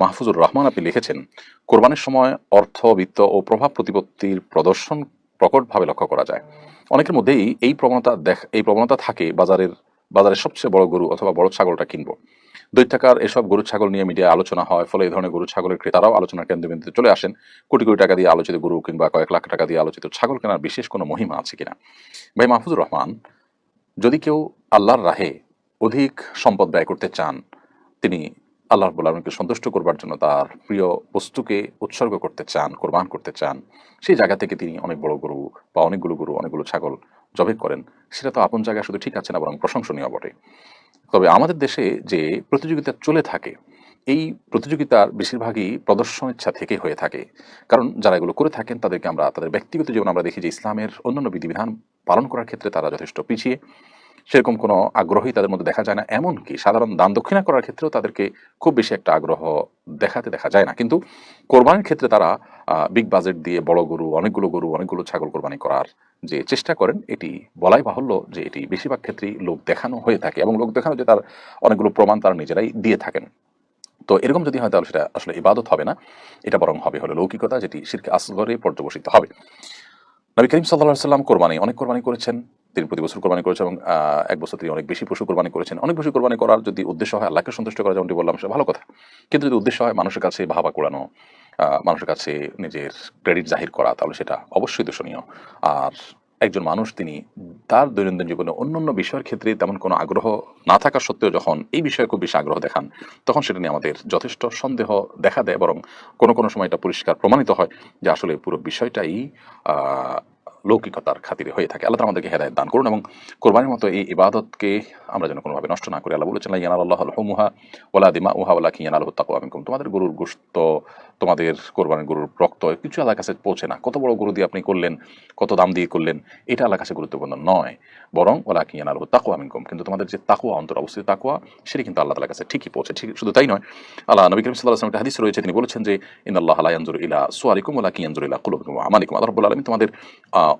মাহফুজুর রহমান আপনি লিখেছেন, কোরবানির সময় অর্থ, বিত্ত ও প্রভাব প্রতিপত্তির প্রদর্শন প্রকটভাবে লক্ষ্য করা যায়। অনেকের মধ্যেই এই প্রবণতা দেখ, এই প্রবণতা থাকে বাজারের বাজারের সবচেয়ে বড় গরু অথবা বড় ছাগলটা কিনবো। দৈত্যাকার এসব গরু ছাগল নিয়ে মিডিয়া আলোচনা হয়, ফলে এই ধরনের গরু ছাগলের ক্রেতারাও আলোচনার কেন্দ্রবিন্দুতে চলে আসেন। কোটি কোটি টাকা দিয়ে আলোচিত গরু কিংবা কয়েক লাখ টাকা দিয়ে আলোচিত ছাগল কেনার বিশেষ কোনো মহিমা আছে কিনা? ভাই মাহফুজুর রহমান, যদি কেউ আল্লাহর রাহে অধিক সম্পদ ব্যয় করতে চান, তিনি আল্লাহ রব্বুল আলমীকে সন্তুষ্ট করবার জন্য তার প্রিয় বস্তুকে উৎসর্গ করতে চান, কোরবান করতে চান, সেই জায়গা থেকে তিনি অনেক বড় গরু বা অনেকগুলো গরু, অনেকগুলো ছাগল জবে করেন। সেটা তো আপন জায়গায় শুধু ঠিক আছে না, বরং প্রশংসনীয় বটে। তবে আমাদের দেশে যে প্রতিযোগিতা চলে থাকে, এই প্রতিযোগিতার বেশিরভাগই প্রদর্শন ইচ্ছা থেকে হয়ে থাকে। কারণ যারা এগুলো করে থাকেন, তাদেরকে আমরা, তাদের ব্যক্তিগত জীবন আমরা দেখি যে ইসলামের অন্যান্য বিধিবিধান পালন করার ক্ষেত্রে তারা যথেষ্ট পিছিয়ে। সেরকম কোনো আগ্রহই তাদের মধ্যে দেখা যায় না। এমনকি সাধারণ দান দক্ষিণা করার ক্ষেত্রেও তাদেরকে খুব বেশি একটা আগ্রহ দেখাতে দেখা যায় না। কিন্তু কোরবানির ক্ষেত্রে তারা বিগ বাজেট দিয়ে বড় গরু, অনেকগুলো গরু, অনেকগুলো ছাগল কোরবানি করার যে চেষ্টা করেন, এটি বলাই বাহুল্য যে এটি বেশিরভাগ ক্ষেত্রেই লোক দেখানো হয়ে থাকে এবং লোক দেখানো যে তার অনেকগুলো প্রমাণ তারা নিজেরাই দিয়ে থাকেন। তো এরকম যদি হয় তাহলে সেটা আসলে ইবাদত হবে না। এটা বরং হবে হলো লৌকিকতা, যেটি শিরকে আসগরে পর্যবসিত হবে। নবী করিম সাল্লাহ সাল্লাম কোরবানি, অনেক কোরবানি করেছেন, তিনি প্রতি বছর কোরবানি করেছেন এবং এক বছর তিনি অনেক বেশি পশু কোরবানি করেছেন। অনেক পশু কোরবানি করার যদি উদ্দেশ্য হয়, আল্লাহকে সন্তুষ্ট করা যেমনটি বললাম, সেটা ভালো কথা। কিন্তু যদি উদ্দেশ্য হয় মানুষের কাছে ভাবা কোড়ানো মানুষের কাছে নিজের ক্রেডিট জাহির করা, তাহলে সেটা অবশ্যই দূষণীয়। আর একজন মানুষ, তিনি তার দৈনন্দিন জীবনে অন্য অন্য বিষয়ের ক্ষেত্রে তেমন কোনো আগ্রহ না থাকা সত্ত্বেও যখন এই বিষয়ে খুব বেশি আগ্রহ দেখান, তখন সেটা নিয়ে আমাদের যথেষ্ট সন্দেহ দেখা দেয়, বরং কোনো কোনো সময় এটা পরিষ্কার প্রমাণিত হয় যে আসলে পুরো বিষয়টাই লৌকিকতার খাতিরে হয়ে থাকে। আল্লাহ আমাদেরকে হেদায়ত দান করুন এবং কোরবানির মতো এই ইবাদতকে আমরা যেন কোনোভাবে নষ্ট না করি। আল্লাহ বলেছেন ইয়ান আল্লাহ হুমুহা ওলা দিমা উহা ওলা কি আল্লাহ তাকু আমিকুম তোমাদের গরুর গোস্ত তোমাদের কোরবানির গরুর রক্ত কিছু আল্লাহর কাছে পৌঁছে না। কত বড় গরু দিয়ে আপনি করলেন, কত দাম দিয়ে করলেন, এটা আল্লাহর কাছে গুরুত্বপূর্ণ নয়। বরং ওলা কি আল্লাহ তাকু আমিকুম কিন্তু তোমাদের যে তাকুয়া অন্তর অবস্থিত তাকুয়া সেটি কিন্তু আল্লাহ তালার কাছে ঠিকই পৌঁছে। ঠিক, শুধু তাই নয়, আল্লাহ নবী করিম সাল্লাহ আসলাম একটা হাদিস রয়েছে। তিনি বলেছেন যে ইন আল্লাহ আল্লাহ ইয়ানজুর ইলা সুয়ারিকুম ওলা কি ইয়ানজুর ইলা কুলুবিকুম আমালিকুম। আল্লাহ আলমী তোমাদের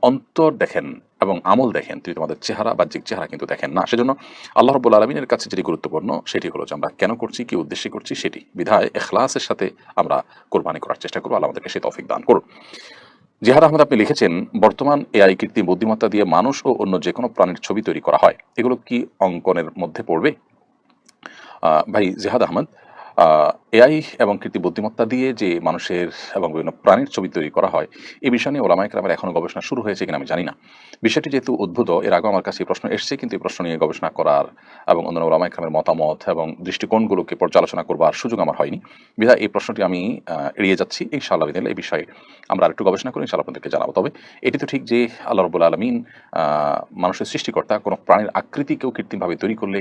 অন্তর দেখেন এবং আমল দেখেন। তিনি তোমাদের চেহারা, বাহ্যিক চেহারা কিন্তু দেখেন না। সেজন্য আল্লাহ রব্বুল আলমিনের কাছে যেটি গুরুত্বপূর্ণ, সেটি হলো যে আমরা কেন করছি, কি উদ্দেশ্যে করছি, সেটি। বিধায় এখলাসের সাথে আমরা কোরবানি করার চেষ্টা করব। আল্লাহ আমাদেরকে সে তফিক দান করুন। জিহাদ আহমদ, আপনি লিখেছেন, বর্তমান এআই কৃত্রিম বুদ্ধিমত্তা দিয়ে মানুষ ও অন্য যে কোনো প্রাণীর ছবি তৈরি করা হয়। এগুলো কি অঙ্কনের মধ্যে পড়বে? ভাই জিহাদ আহমদ এআই এবং কৃত্রিম বুদ্ধিমত্তা দিয়ে যে মানুষের এবং বিভিন্ন প্রাণীর ছবি তৈরি করা হয় এই বিষয় নিয়ে ওলামাইক আমার এখনও গবেষণা শুরু হয়েছে কিনা আমি জানি না। বিষয়টি যেহেতু উদ্ভূত, এর আগে আমার কাছে প্রশ্ন এসছে, কিন্তু এই প্রশ্ন নিয়ে গবেষণা করার এবং অন্যান্য ওলামাইক রামের মতামত এবং দৃষ্টিকোণগুলোকে পর্যালোচনা করবার সুযোগ আমার হয়নি। বিধায় এই প্রশ্নটি আমি এড়িয়ে যাচ্ছি। ইনশাআল্লাহ বিদিন এই বিষয়ে আমরা আরেকটু গবেষণা করি, ইনশাআল্লাহ আপনাদেরকে জানাব। তবে এটি তো ঠিক যে আল্লাহ রবুল আলমিন মানুষের সৃষ্টিকর্তা, কোনো প্রাণীর আকৃতিকেও কৃত্রিমভাবে তৈরি করলে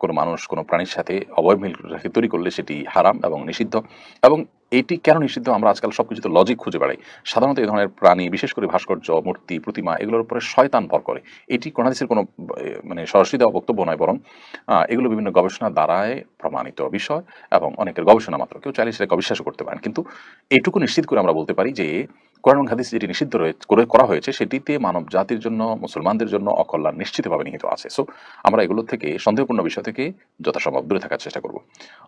কোনো মানুষ, কোনো প্রাণীর সাথে অবয় মিল রেখে তৈরি করলে সেটি হারাম এবং নিষিদ্ধ। এবং এটি কেন নিষিদ্ধ? আমরা আজকাল সব কিছুতে লজিক খুঁজে বেড়াই। সাধারণত এই ধরনের প্রাণী, বিশেষ করে ভাস্কর্য, মূর্তি, প্রতিমা, এগুলোর উপরে শয়তান ভর করে। এটি কোনাদিসের কোনো মানে সরাসরি দেওয়া বক্তব্য নয় বরং এগুলো বিভিন্ন গবেষণা দ্বারায় প্রমাণিত বিষয় এবং অনেকের গবেষণা মাত্র। কেউ চাইলে সেটাকে অবিশ্বাস করতে পারেন। কিন্তু এটুকু নিশ্চিত করে আমরা বলতে পারি যে কোরআন হাদিস যেটি নিষিদ্ধ করে করা হয়েছে, সেটিতে মানব জাতির জন্য, মুসলমানদের জন্য অকল্যাণ নিশ্চিতভাবে নিহিত আছে। সো আমরা এগুলো থেকে, সন্দেহপূর্ণ বিষয় থেকে যথাসম্ভব দূরে থাকার চেষ্টা করব।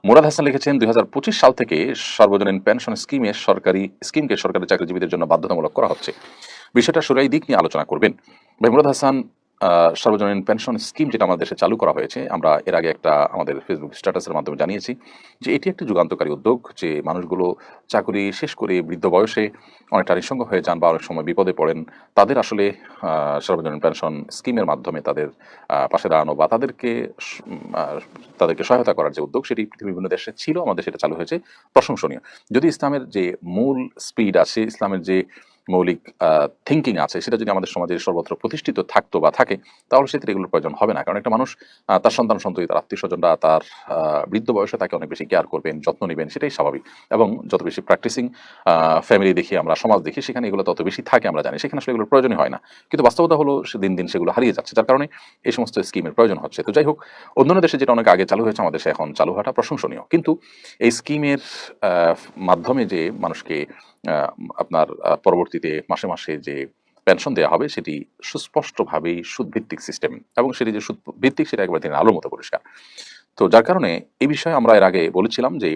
মুরাদ হাসান লিখেছেন, দুই হাজার পঁচিশ সাল থেকে সর্বজনীন পেনশন স্কিমে সরকারি, স্কিমকে সরকারি চাকরিজীবীদের জন্য বাধ্যতামূলক করা হচ্ছে। বিষয়টা সুরাই দিক নিয়ে আলোচনা করবেন। ভাই, মুরাদ হাসান সর্বজনীন পেনশন স্কিম যেটা আমাদের দেশে চালু করা হয়েছে, আমরা এর আগে একটা আমাদের ফেসবুক স্ট্যাটাসের মাধ্যমে জানিয়েছি যে এটি একটি যুগান্তকারী উদ্যোগ যে মানুষগুলো চাকরি শেষ করে বৃদ্ধ বয়সে অনেকটা নিঃসঙ্গ হয়ে যান বা অনেক সময় বিপদে পড়েন, তাদের আসলে সর্বজনীন পেনশন স্কিমের মাধ্যমে তাদের পাশে দাঁড়ানো বা তাদেরকে তাদেরকে সহায়তা করার যে উদ্যোগ সেটি পৃথিবীর বিভিন্ন দেশে ছিল, আমাদের সেটা চালু হয়েছে প্রশংসনীয়। যদি ইসলামের যে মূল স্পিড আছে, ইসলামের যে মৌলিক থিঙ্কিং আছে, সেটা যদি আমাদের সমাজে সর্বত্র প্রতিষ্ঠিত থাকতো বা থাকে, তাহলে সেক্ষেত্রে এগুলোর প্রয়োজন হবে না। কারণ একটা মানুষ তার সন্তান সন্ততি, তার আত্মীয় স্বজনরা তার বৃদ্ধ বয়সে তাকে অনেক বেশি কেয়ার করবেন, যত্ন নেবেন, সেটাই স্বাভাবিক। এবং যত বেশি প্র্যাকটিসিং ফ্যামিলি দেখি, আমরা সমাজ দেখি, সেখানে এগুলো তত বেশি থাকে আমরা জানি, সেখানে আসলে এগুলোর প্রয়োজনই হয় না। কিন্তু বাস্তবতা হলো, সে দিন দিন সেগুলো হারিয়ে যাচ্ছে, যার কারণে এই সমস্ত স্কিমের প্রয়োজন হচ্ছে। তো যাই হোক, অন্যান্য দেশে যেটা অনেক আগে চালু হয়েছে, আমাদের দেশে এখন চালু হওয়াটা প্রশংসনীয়। কিন্তু এই স্কিমের মাধ্যমে যে মানুষকে আপনার পরবর্তীতে মাসে মাসে যে পেনশন দেওয়া হবে সেটি সুস্পষ্টভাবেই সুদভিত্তিক সিস্টেম এবং সেটি যে সুদ ভিত্তিক সেটা একবার তিনি আলোর মতো পরিষ্কার। তো যার কারণে এই বিষয়ে আমরা এর আগে বলেছিলাম যে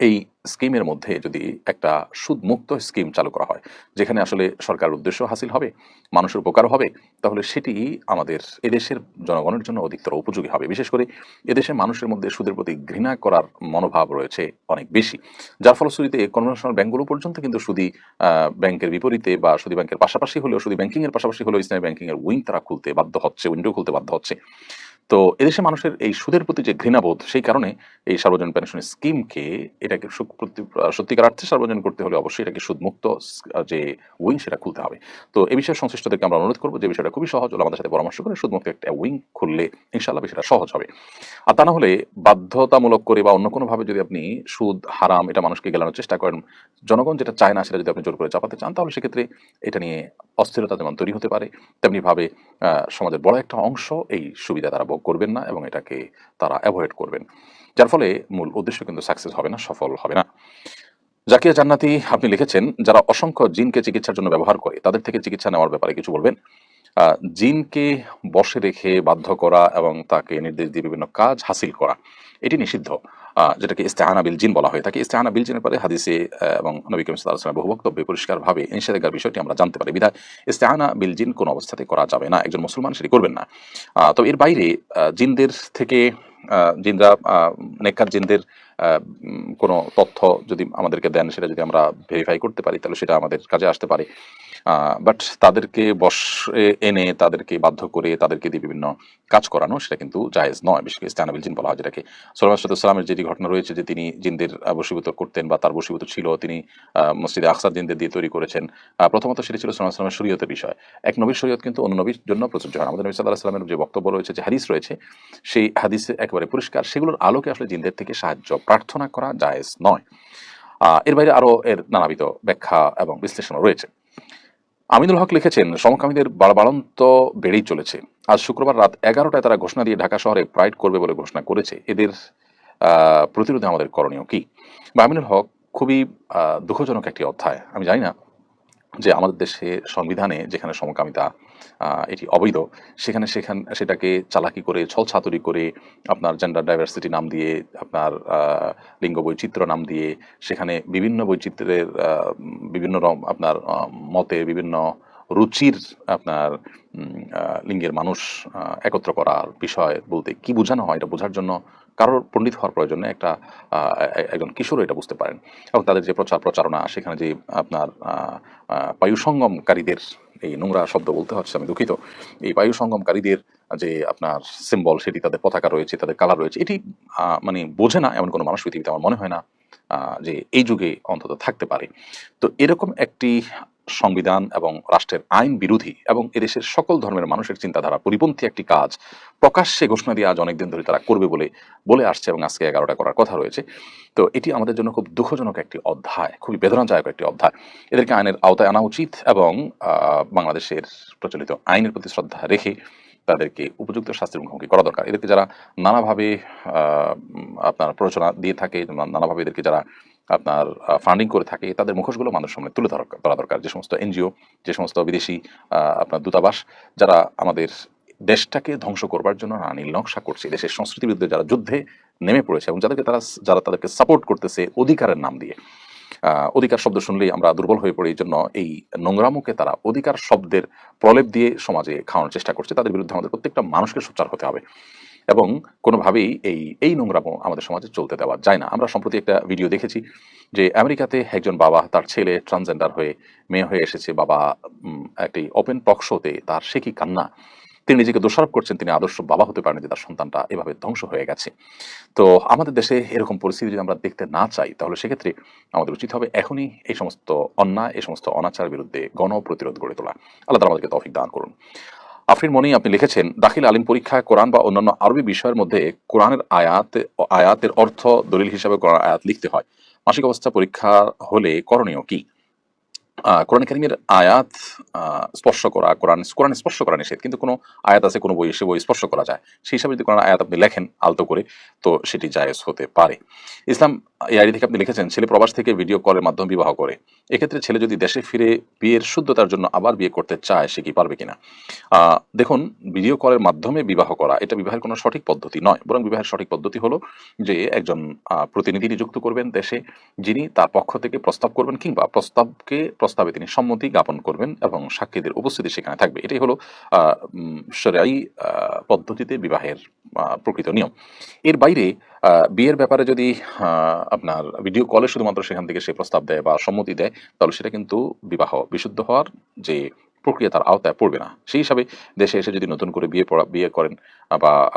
এই স্কিমের মধ্যে যদি একটা সুদমুক্ত স্কিম চালু করা হয়, যেখানে আসলে সরকার উদ্দেশ্য হাসিল হবে, মানুষের উপকার হবে, তাহলে সেটি আমাদের এদেশের জনগণের জন্য অধিকতর উপযোগী হবে। বিশেষ করে এদেশে মানুষের মধ্যে সুদের প্রতি ঘৃণা করার মনোভাব রয়েছে অনেক বেশি। যার ফলশ্রুতিতে কনভেনশনাল ব্যাংকগুলো পর্যন্ত কিন্তু সুদি ব্যাংকের বিপরীতে বা সুদি ব্যাংকের পাশাপাশি হলেও, সুদি ব্যাংকিং এর পাশাপাশি হলেও ইসলামী ব্যাংকিংয়ের উইং তারা খুলতে বাধ্য হচ্ছে, উইন্ডো খুলতে বাধ্য হচ্ছে। তো এদেশে মানুষের এই সুদের প্রতি যে ঘৃণাবোধ, সেই কারণে এই সার্বজনীন পেনশন স্কিমকে এটাকে সত্যিকার অর্থে সার্বজনীন করতে হলে অবশ্যই এটাকে সুদমুক্ত যে উইং সেটা খুলতে হবে। তো এই বিষয়ে সংশ্লিষ্টদেরকে আমরা অনুরোধ করব যে বিষয়টা খুবই সহজ হলো আমাদের সাথে পরামর্শ করে সুদমুক্ত একটা উইং খুললে ইনশাল্লাহ বিষয়টা সহজ হবে। আর তা না হলে বাধ্যতামূলক করে বা অন্য কোনোভাবে যদি আপনি সুদ, হারাম এটা মানুষকে গেলানোর চেষ্টা করেন, জনগণ যেটা চায় না সেটা যদি আপনি জোর করে চাপাতে চান, তাহলে সেক্ষেত্রে এটা নিয়ে অস্থিরতা যেমন তৈরি হতে পারে, তেমনিভাবে সমাজের বড় একটা অংশ এই সুবিধা তারা ভোগ করবেন না এবং এটাকে তারা অ্যাভয়েড করবেন। যার ফলে মূল উদ্দেশ্য কিন্তু সাকসেস হবে না, সফল হবে না। জাকিয়া জান্নাতি আপনি লিখেছেন, যারা অসংখ্য জিনকে চিকিৎসার জন্য ব্যবহার করে, তাদের থেকে চিকিৎসা নেওয়ার ব্যাপারে কিছু বলবেন? জিনকে বসে রেখে বাধ্য করা এবং তাকে নির্দেশ দিয়ে বিভিন্ন কাজ হাসিল করা, এটি নিষিদ্ধ। যেটাকে ইস্তেহানা বিল জিন বলা হয় থাকে। ইস্তেহানা বিল জিনের পরে হাদিসে এবং নবী করিম ওয়াসাল্লামের বহু বক্তব্যে পরিষ্কারভাবে নিষেধাজ্ঞার বিষয়টি আমরা জানতে পারি। বিধায় ইস্তেহানা বিল জিন কোনো অবস্থাতে করা যাবে না। একজন মুসলমান সেটি করবেন না। তো এর বাইরে জিনদের থেকে জিনরা আহ, নেককার জিনদের কোনো তথ্য যদি আমাদেরকে দেন সেটা যদি আমরা ভেরিফাই করতে পারি তাহলে সেটা আমাদের কাজে আসতে পারে। বাট তাদেরকে বসে এনে তাদেরকে বাধ্য করে তাদেরকে দিয়ে বিভিন্ন কাজ করানো সেটা কিন্তু জায়েজ নয়। বিশেষ করে ইস্তানাবিল জিন বলা হয় যেটাকে। সোলামের যেটি ঘটনা রয়েছে যে তিনি জিনদের আহ, বশীভূত করতেন বা তার বশীভূত ছিল তিনি মসজিদে আকসার জিনদের দিয়ে তৈরি করেছেন। প্রথমত সেটি ছিল সোলাম আসলামের শরীয়তের বিষয়। এক নবীর শরীয়ত কিন্তু অন্য নবীর জন্য প্রযোজ্য হয় আমাদের নবী সাল্লাহ সাল্লামের যে বক্তব্য রয়েছে যে হাদিস রয়েছে সেই হাদিসে একেবারে পরিষ্কার। সেগুলোর আলোকে আসলে জিনদের থেকে সাহায্য প্রার্থনা করা জায়েজ নয়। এর বাইরে আরও এর নানাবিধ ব্যাখ্যা এবং বিশ্লেষণ রয়েছে। আমিনুল হক লিখেছেন, সমকামীদের বাড়বাড়ন্ত বেড়েই চলেছে। আজ শুক্রবার রাত এগারোটায় তারা ঘোষণা দিয়ে ঢাকা শহরে প্রাইড করবে বলে ঘোষণা করেছে। এদের প্রতিরোধে আমাদের করণীয় কি? বা আমিনুল হক খুবই দুঃখজনক একটি অধ্যায়। আমি জানি না যে আমাদের দেশে সংবিধানে যেখানে সমকামিতা এটি অবৈধ। সেখানে সেখান, সেটাকে চালাকি করে, ছলছাতুরি করে আপনার জেন্ডার ডাইভার্সিটি নাম দিয়ে, আপনার লিঙ্গ বৈচিত্র্য নাম দিয়ে সেখানে বিভিন্ন বৈচিত্র্যের বিভিন্ন আপনার মতে বিভিন্ন রুচির আপনার লিঙ্গের মানুষ একত্র করার বিষয় বলতে কি বোঝানো হয় এটা বোঝার জন্য কারোর পণ্ডিত হওয়ার প্রয়োজন নেই একটা একজন কিশোর এটা বুঝতে পারেন। এবং তাদের যে প্রচার প্রচারণা সেখানে যে আপনার আহ, আহ, বায়ু সঙ্গমকারীদের এই নোংরা শব্দ বলতে হচ্ছে আমি দুঃখিত। এই বায়ু সঙ্গমকারীদের যে আপনার সিম্বল সেটি তাদের পতাকা রয়েছে তাদের কালার রয়েছে এটি মানে বোঝে না এমন কোনো মানুষ পৃথিবীতে আমার মনে হয় না যে এই যুগে অন্তত থাকতে পারে। তো এরকম একটি সংবিধান এবং রাষ্ট্রের আইন বিরোধী এবং এদেশের সকল ধর্মের মানুষের চিন্তাধারা পরিপন্থী একটি কাজ প্রকাশ্যে ঘোষণা দিয়ে আজ অনেকদিন ধরে তারা করবে বলে বলে আসছে এবং আজকে এগারোটা করার কথা রয়েছে। তো এটি আমাদের জন্য খুব দুঃখজনক একটি অধ্যায়, খুবই বেদনাদায়ক একটি অধ্যায়। এদেরকে আইনের আওতায় আনা উচিত এবং বাংলাদেশের প্রচলিত আইনের প্রতি শ্রদ্ধা রেখে তাদেরকে উপযুক্ত শাস্তির মুখোমুখি করা দরকার। এদেরকে যারা নানাভাবে আপনার প্ররোচনা দিয়ে থাকে, নানাভাবে এদেরকে যারা আপনার ফান্ডিং করে থাকে, তাদের মুখোশগুলো মানুষের সামনে তুলে ধরা দরকার। যে সমস্ত এনজিও যে সমস্ত বিদেশি আপনার দূতাবাস, যারা আমাদের দেশটাকে ধ্বংস করবার জন্য নানা নকশা করছে, দেশের সংস্কৃতির বিরুদ্ধে যারা যুদ্ধে নেমে পড়েছে এবং যাদেরকে তারা, যারা তাদেরকে সাপোর্ট করতেছে অধিকারের নাম দিয়ে। অধিকার শব্দ শুনলেই আমরা দুর্বল হয়ে পড়ি, এই জন্য এই নোংরামুকে তারা অধিকার শব্দের প্রলেপ দিয়ে সমাজে খাওয়ানোর চেষ্টা করছে। তাদের বিরুদ্ধে আমাদের প্রত্যেকটা মানুষকে সোচ্চার হতে হবে। এবং কোনোভাবেই এই এই নোংরামো আমাদের সমাজে চলতে দেওয়া যায় না। আমরা সম্প্রতি একটা ভিডিও দেখেছি যে আমেরিকাতে একজন বাবা, তার ছেলে ট্রান্সজেন্ডার হয়ে, মেয়ে হয়ে এসেছে বাবা একটি ওপেন টক শোতে, তার সে কি কান্না? তিনি নিজেকে দোষারোপ করছেন, তিনি আদর্শ বাবা হতে পারেন যে তার সন্তানটা এভাবে ধ্বংস হয়ে গেছে। তো আমাদের দেশে এরকম পরিস্থিতি যদি আমরা দেখতে না চাই, তাহলে সেক্ষেত্রে আমাদের উচিত হবে এখনই এই সমস্ত অন্যায়, এই সমস্ত অনাচার বিরুদ্ধে গণ প্রতিরোধ গড়ে তোলা। আল্লাহ আমাদেরকে তৌফিক দান করুন। আফরিন মনি, আপনি লিখেছেন, দাখিল আলিম পরীক্ষায় কোরআন বা অন্যান্য আরবি বিষয়ের মধ্যে কোরআনের আয়াত, আয়াতের অর্থ দলিল হিসাবে কোরআন আয়াত লিখতে হয়। মাসিক অবস্থা পরীক্ষা হলে করণীয় কি? কোরআন কারিমের আয়াত স্পর্শ করা, কোরআন কোরআন স্পর্শ করা নিষেধ, কিন্তু কোনো আয়াত আছে, কোনো বই সে বই স্পর্শ করা যায়। সেই হিসাবে যদি কোরআন আয়াত আপনি লেখেন আলতো করে, তো সেটি জায়েজ হতে পারে। ইসলাম, এই আইডি থেকে আপনি লিখেছেন, ছেলে প্রবাস থেকে ভিডিও কলের মাধ্যমে বিবাহ করে। এক্ষেত্রে ছেলে যদি দেশে ফিরে বিয়ের শুদ্ধতার জন্য আবার বিয়ে করতে চায়, সে কি পারবে কিনা? দেখুন ভিডিও কলের মাধ্যমে বিবাহ করা, এটা বিবাহের কোনো সঠিক পদ্ধতি নয়। বরং বিবাহের সঠিক পদ্ধতি হলো যে, একজন প্রতিনিধি নিযুক্ত করবেন দেশে, যিনি তার পক্ষ থেকে প্রস্তাব করবেন কিংবা প্রস্তাবকে, প্রস্তাবে তিনি সম্মতি জ্ঞাপন করবেন এবং সাক্ষীদের উপস্থিতি সেখানে থাকবে। এটাই হলো আহ, পদ্ধতিতে বিবাহের প্রকৃত নিয়ম। এর বাইরে বিয়ের ব্যাপারে যদি আপনার ভিডিও কলে শুধুমাত্র সেখান থেকে সে প্রস্তাব দেয় বা সম্মতি দেয় তাহলে সেটা কিন্তু বিবাহ বিশুদ্ধ হওয়ার যে প্রক্রিয়া তার আওতায় পড়বে না। সেই হিসাবে দেশে এসে যদি নতুন করে বিয়ে পড়া বিয়ে করেন বা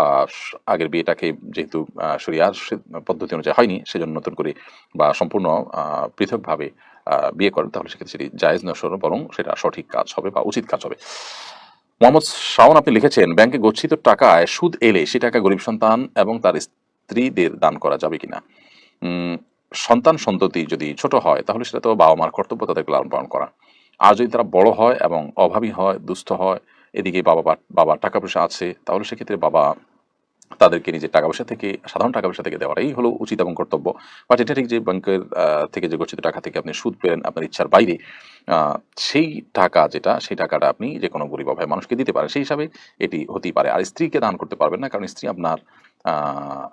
আগের বিয়েটাকে যেহেতু আহ, শরিয়ার সে- পদ্ধতি অনুযায়ী হয়নি সেজন্য নতুন করে বা সম্পূর্ণ পৃথকভাবে বিয়ে করেন, তাহলে সেক্ষেত্রে সেটি জায়েজ নসর বরং সেটা সঠিক কাজ হবে বা উচিত কাজ হবে। মোহাম্মদ শাওন, আপনি লিখেছেন, ব্যাংকে গচ্ছিত টাকায় সুদ এলে সে টাকা গরিব সন্তান এবং তার স্ত্রীদের দান করা যাবে কিনা? সন্তান সন্ততি যদি ছোট হয়, তাহলে সেটা তো বাবা মার কর্তব্য তাদেরকে লালন পালন করা। আর যদি তারা বড় হয় এবং অভাবী হয়, দুস্থ হয়, এদিকে বাবা বাবার টাকা পয়সা আছে, তাহলে সেক্ষেত্রে বাবা তাদেরকে নিজের টাকা পয়সা থেকে, সাধারণ টাকা পয়সা থেকে দেওয়াটাই হলো উচিত এবং কর্তব্য। বাট এটা ঠিক যে ব্যাংকের থেকে যে গচ্ছিত টাকা থেকে আপনি সুদ পেলেন আপনার ইচ্ছার বাইরে সেই টাকা যেটা, সেই টাকাটা আপনি যে কোনো গরিব অভাবে মানুষকে দিতে পারেন, সেই হিসাবে এটি হতেই পারে। আর স্ত্রীকে দান করতে পারবেন না, কারণ স্ত্রী আপনার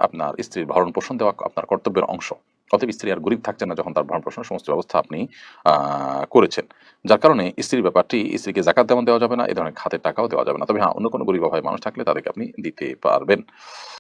আপনার স্ত্রীর ভরণ পোষণ দেওয়া আপনার কর্তব্যের অংশ। অতএব স্ত্রী আর গরিব থাকছে না যখন তার ভরণ পোষণের সমস্ত ব্যবস্থা আপনি করেছেন। যার কারণে স্ত্রীর ব্যাপারটি স্ত্রীকে জাকাত তেমন দেওয়া যাবে না, এ ধরনের খাতের টাকাও দেওয়া যাবে না। তবে হ্যাঁ অন্য কোনো গরিব অভাবে মানুষ থাকলে তাদেরকে আপনি দিতে পারবেন।